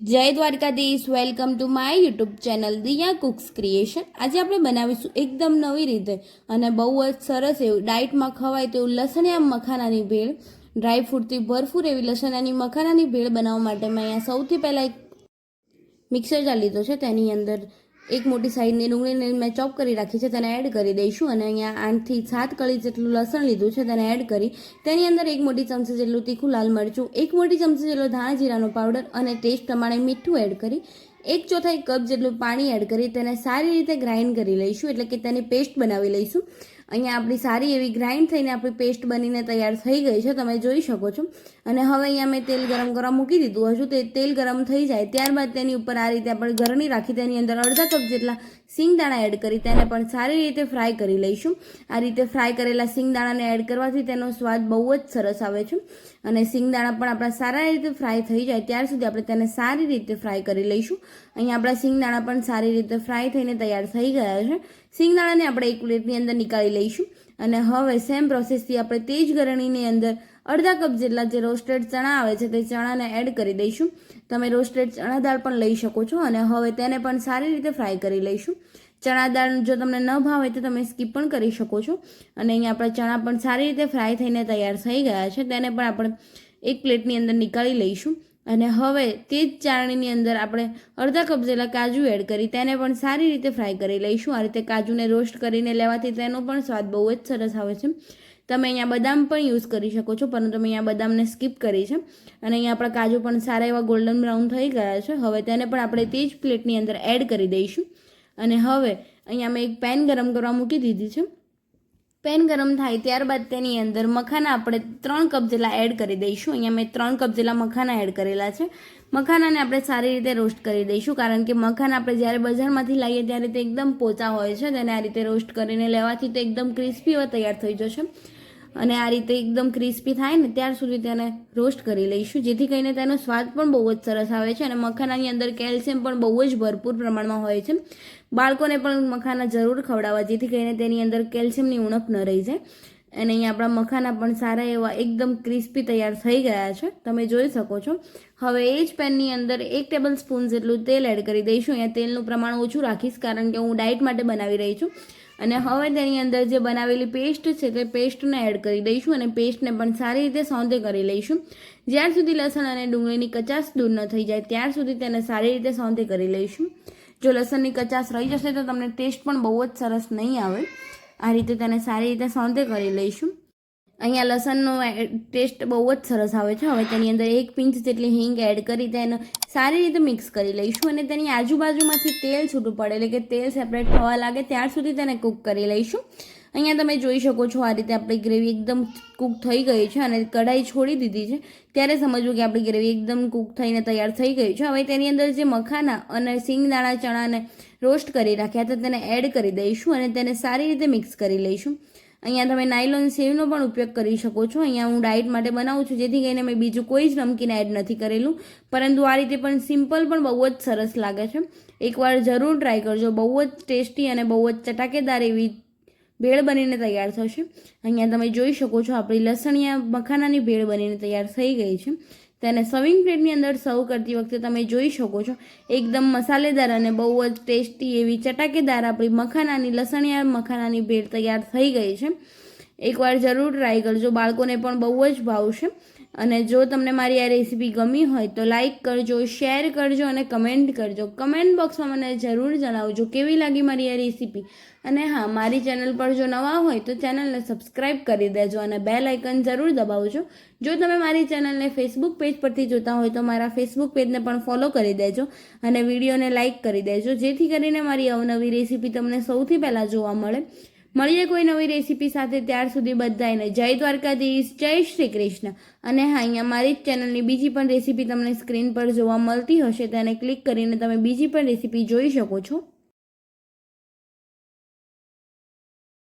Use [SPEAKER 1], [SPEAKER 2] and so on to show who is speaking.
[SPEAKER 1] જય Dwarkadhish welcome to my YouTube channel Diya cooks creation આજે આપણે બનાવીશું એકદમ નવી રીતે અને બહુ જ સરસ એવું ડાયટમાં ખવાય તેવું લસણિયા મખાનાની ભેળ. ડ્રાયફ્રૂટથી ભરપૂર એવી લસણિયાની મખાનાની ભેળ બનાવવા માટે મેં અહીંયા સૌથી પહેલાં એક મિક્સર જાર લીધો છે. તેની અંદર એક મોટી સાઈઝની ડુંગળીને મેં ચોપ કરી રાખી છે, તેને એડ કરી દઈશું અને અહીંયા આઠથી સાત કળી જેટલું લસણ લીધું છે, તેને એડ કરી તેની અંદર એક મોટી ચમચી જેટલું તીખું લાલ મરચું, એક મોટી ચમચી જેટલો ધાણા જીરાનો પાવડર અને ટેસ્ટ પ્રમાણે મીઠું એડ કરી, એક ચોથાઈ કપ જેટલું પાણી એડ કરી તેને સારી રીતે ગ્રાઇન્ડ કરી લઈશું, એટલે કે તેની પેસ્ટ બનાવી લઈશું. અહીંયા આપણી સારી એવી ગ્રાઇન્ડ થઈને આપણી પેસ્ટ બનીને તૈયાર થઈ ગઈ છે, તમે જોઈ શકો છો. અને હવે અહીંયા મેં તેલ ગરમ કરવા મૂકી દીધું. હજુ તે તેલ ગરમ થઈ જાય ત્યારબાદ તેની ઉપર આ રીતે આપણે ગરણી રાખી, તેની અંદર અડધા કપ જેટલા સિંગદાણા એડ કરી, તેને પણ સારી રીતે ફ્રાય કરી લઈશું. આ રીતે ફ્રાય કરેલા સિંગદાણાને એડ કરવાથી તેનો સ્વાદ બહુ જ સરસ આવે છે. અને સિંગદાણા પણ આપણા સારા રીતે ફ્રાય થઈ જાય ત્યાર સુધી આપણે તેને સારી રીતે ફ્રાય કરી લઈશું. અહીંયા આપણા સિંગદાણા પણ સારી રીતે ફ્રાય થઈને તૈયાર થઈ ગયા છે. સિંગદાણાને આપણે એક પ્લેટની અંદર નીકાળી લઈશું અને હવે સેમ પ્રોસેસથી આપણે તે જ ગરણીની અંદર અડધા કપ જેટલા જે રોસ્ટેડ ચણા આવે છે તે ચણાને એડ કરી દઈશું. તમે રોસ્ટેડ ચણા દાળ પણ લઈ શકો છો અને હવે તેને પણ સારી રીતે ફ્રાય કરી લઈશું. ચણા દાળ જો તમને ન ભાવે તો તમે સ્કીપ પણ કરી શકો છો. અને અહીંયા આપણા ચણા પણ સારી રીતે ફ્રાય થઈને તૈયાર થઈ ગયા છે. તેને પણ આપણે એક પ્લેટની અંદર નીકાળી લઈશું. અને હવે તે જ ચાળણીની અંદર આપણે અડધા કપ જેટલા કાજુ એડ કરી, તેને પણ સારી રીતે ફ્રાય કરી લઈશું. આ રીતે કાજુને રોસ્ટ કરીને લેવાથી તેનો પણ સ્વાદ બહુ જ સરસ આવે છે. તમે અહીંયા બદામ પણ યુઝ કરી શકો છો, પરંતુ મેં અહીંયા બદામને સ્કીપ કરી છે. અને અહીંયા આપણા કાજુ પણ સારા એવા ગોલ્ડન બ્રાઉન થઈ ગયા છે. હવે તેને પણ આપણે તે જ પ્લેટની અંદર એડ કરી દઈશું. અને હવે અહીંયા મેં એક પેન ગરમ કરવા મૂકી દીધી છે. પેન ગરમ થાય ત્યારબાદ તેની અંદર મખાના આપણે ત્રણ કપ જેટલા એડ કરી દઈશું. અહીંયા મેં ત્રણ કપ જેટલા મખાના એડ કરેલા છે. મખાનાને આપણે સારી રીતે રોસ્ટ કરી દઈશું કારણ કે મખાના આપણે જ્યારે બજારમાંથી લાવીએ ત્યારે તે એકદમ પોચા હોય છે તેને આ રીતે રોસ્ટ કરીને લેવાથી તે એકદમ ક્રિસ્પી તૈયાર થઈ જશે. અને આ રીતે એકદમ ક્રિસ્પી થાય ને ત્યાર સુધી તેને રોસ્ટ કરી લઈશું. જેથી કરીને તેનો સ્વાદ પણ બહુ જ સરસ આવે છે અને મખાનાની અંદર કેલ્શિયમ પણ બહુ જ ભરપૂર પ્રમાણમાં હોય છે. બાળકોને પણ મખાના જરૂર ખવડાવવા, જેથી કરીને તેની અંદર કેલ્શિયમની ઉણપ ન રહી જાય. અને અહીંયા આપણા મખાના પણ સારા એવા એકદમ ક્રિસ્પી તૈયાર થઈ ગયા છે. તમે જોઈ શકો છો. હવે એ જ પેનની અંદર એક ટેબલ સ્પૂન જેટલું તેલ એડ કરી દઈશું. અહીંયા તેલનું પ્રમાણ ઓછું રાખીશ, કારણ કે હું ડાયટ માટે બનાવી રહી છું. અને હવે તેની અંદર જે બનાવેલી પેસ્ટ છે તે પેસ્ટને એડ કરી દઈશું અને પેસ્ટને પણ સારી રીતે સોંધે કરી લઈશું. જ્યાર સુધી લસણ અને ડુંગળીની કચાશ દૂર ન થઈ જાય ત્યાર સુધી તેને સારી રીતે સોંધે કરી લઈશું. જો લસણની કચાશ રહી જશે તો તમને ટેસ્ટ પણ બહુ જ સરસ નહીં આવે. આ રીતે તેને સારી રીતે સોંધે કરી લઈશું. અહીંયા લસણનો ટેસ્ટ બહુ જ સરસ આવે છે. હવે તેની અંદર એક પિંચ જેટલી હિંગ એડ કરી તેને સારી રીતે મિક્સ કરી લઈશું અને તેની આજુબાજુમાંથી તેલ છૂટું પડે. એટલે કે તેલ સેપરેટ થવા લાગે ત્યાર સુધી તેને કૂક કરી લઈશું. અહીંયા તમે જોઈ શકો છો આ રીતે આપણી ગ્રેવી એકદમ કૂક થઈ ગઈ છે અને કઢાઈ છોડી દીધી છે. ત્યારે સમજવું કે આપણી ગ્રેવી એકદમ કૂક થઈને તૈયાર થઈ ગઈ છે. હવે તેની અંદર જે મખાના અને સિંગદાણા ચણાને રોસ્ટ કરી રાખ્યા હતા, તેને એડ કરી દઈશું અને તેને સારી રીતે મિક્સ કરી લઈશું. અહીંયા તમે નાયલોન સેવનો પણ ઉપયોગ કરી શકો છો. અહીંયા હું ડાયટ માટે બનાવું છું, જેથી કરીને મેં બીજું કોઈ જ નમકીન એડ નથી કરેલું. પરંતુ આ રીતે પણ સિમ્પલ પણ બહુ જ સરસ લાગે છે. એકવાર જરૂર ટ્રાય કરજો. બહુ જ ટેસ્ટી અને બહુ જ ચટાકેદાર એવી ભેળ બનીને તૈયાર થશે. અહીંયા તમે જોઈ શકો છો, આપણી લસણિયા મખાનાની ભેળ બનીને તૈયાર થઈ ગઈ છે. તેને સર્વિંગ પ્લેટની અંદર સર્વ કરતી વખતે તમે જોઈ શકો છો, એકદમ મસાલેદાર અને બહુ જ ટેસ્ટી એવી ચટાકેદાર આપણી મખાનાની લસણિયા મખાનાની ભેળ તૈયાર થઈ ગઈ છે. એકવાર જરૂર ટ્રાય કરજો, બાળકોને પણ બહુ જ ભાવશે. અને જો તમને મારી આ રેસીપી ગમી હોય તો લાઈક કરજો, શેર કરજો અને કમેન્ટ કરજો. કમેન્ટ બોક્સમાં મને જરૂર જણાવજો કેવી લાગી મારી આ રેસીપી. અને હા, મારી ચેનલ પર જો નવા હોય તો ચેનલને સબસ્ક્રાઈબ કરી દેજો અને બે લાઇકન જરૂર દબાવજો. જો તમે મારી ચેનલને ફેસબુક પેજ પરથી જોતા હોય તો મારા ફેસબુક પેજને પણ ફોલો કરી દેજો અને વિડીયોને લાઇક કરી દેજો. જેથી કરીને મારી અવનવી રેસીપી તમને સૌથી પહેલાં જોવા મળે. મળીએ કોઈ નવી રેસીપી સાથે ત્યાર સુધી બધાને જય દ્વારકાધીશ, જય શ્રી કૃષ્ણ અને હા, અહીંયા મારી જ ચેનલની બીજી પણ રેસીપી તમને સ્ક્રીન પર જોવા મળતી હશે તેને ક્લિક કરીને તમે બીજી પણ રેસીપી જોઈ શકો છો.